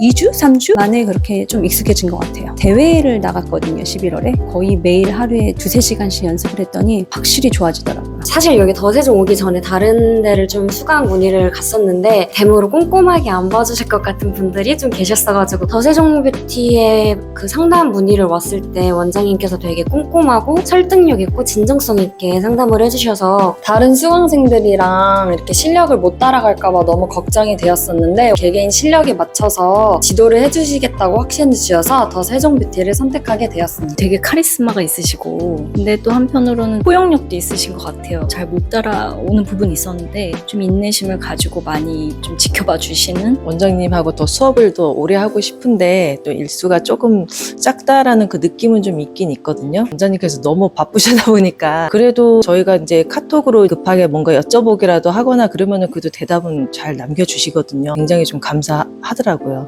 2주? 3주 만에 그렇게 좀 익숙해진 것 같아요. 대회를 나갔거든요, 11월에. 거의 매일 하루에 두세 시간씩 연습을 했더니 확실히 좋아지더라고요. 사실 여기 더세종 오기 전에 다른 데를 좀 수강 문의를 갔었는데 데모로 꼼꼼하게 안 봐주실 것 같은 분들이 좀 계셨어가지고 더세종 뷰티에 그 상담 문의를 왔을 때 원장님께서 되게 꼼꼼하고 설득력 있고 진정성 있게 상담을 해주셔서 다른 수강생들이랑 이렇게 실력을 못 따라갈까봐 너무 걱정이 되었었는데 개개인 실력에 맞춰서 지도를 해주시겠다고 확신해 주셔서 더 세종 뷰티를 선택하게 되었습니다. 되게 카리스마가 있으시고 근데 또 한편으로는 포용력도 있으신 것 같아요. 잘 못 따라오는 부분이 있었는데 좀 인내심을 가지고 많이 좀 지켜봐 주시는 원장님하고 더 수업을 더 오래 하고 싶은데 또 일수가 조금 작다라는 그 느낌은 좀 있긴 있거든요. 원장님께서 너무 바쁘시다 보니까 그래도 저희가 이제 카톡으로 급하게 뭔가 여쭤보기라도 하거나 그러면은 그래도 대답은 잘 남겨주시거든요. 굉장히 좀 감사하더라고요.